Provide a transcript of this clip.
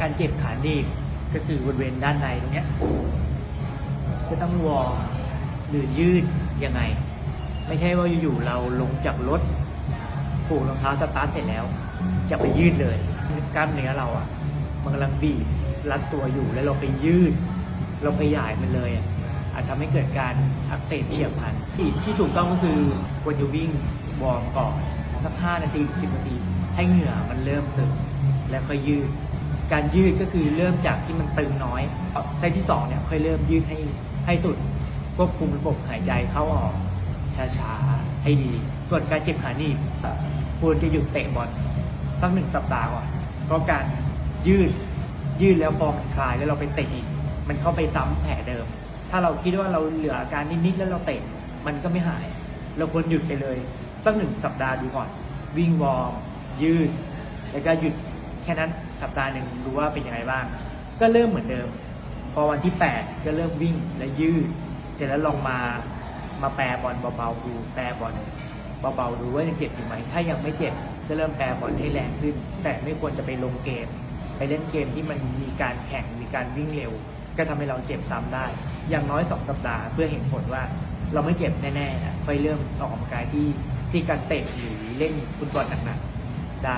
การเจ็บขาหนีบก็คือบริเวณด้านในตรงเนี้ยก็ต้องวอร์มหรือยืดยังไง ไม่ใช่ว่าอยู่ๆเราลงจากรถผูกรองเท้าสตาร์ทเสร็จแล้ว จะไปยืดเลยกล้ามเนื้อเราอะมันกำลังบีบรัดตัวอยู่แล้วเราไปยืด เราไปหยายมันเลยอะอาจทำให้เกิดการอักเสบเฉียบพลันที่ที่ถูกต้องก็คือควรจะวิ่งวอร์มก่อนสักห้านาทีสิบนาที ให้เหงื่อมันเริ่มซึมแล้วค่อยยืด การยืดก็คือเริ่มจากที่มันตึงน้อยไส้ที่สองเนี่ยค่อยเริ่มยืดให้ให้สุดควบคุมระบบหายใจเข้าออกช้าๆให้ดี ส่วนการเจ็บขาหนีบควรจะหยุดเตะบอลสักหนึ่งสัปดาห์ก่อนเพราะการยืดยืดแล้วพอมันคลายแล้วเราไปเตะอีกมันเข้าไปซ้ำแผลเดิม ถ้าเราคิดว่าเราเหลืออาการนิดๆแล้วเราเตะมันก็ไม่หาย เราควรหยุดไปเลย สักหนึ่งสัปดาห์ดูก่อน วิ่งวอร์มยืด แล้วก็หยุด ค่นั้นสัปดาห์หนึ่งดูว่าเป็นยังไงบ้าง ก็เริ่มเหมือนเดิม พอวันที่ 8 ก็เริ่มวิ่งและยืดเสร็จแล้วลองมามาแปรบอลเบาๆดูแปรบอลเบาๆดูว่ายังเจ็บอยู่ไหมถ้ายังไม่เจ็บก็เริ่มแปรบอลให้แรงขึ้น แต่ไม่ควรจะไปลงเกม ไปเล่นเกมที่มันมีการแข่งมีการวิ่งเร็ว ก็ทำให้เราเจ็บซ้ำได้ อย่างน้อย 2 สัปดาห์เพื่อเห็นผลว่าเราไม่เจ็บแน่ๆนะค่อยเริ่มออกกำลังกายที่ที่การเตะหรือเล่นฟุตบอลหนักๆได้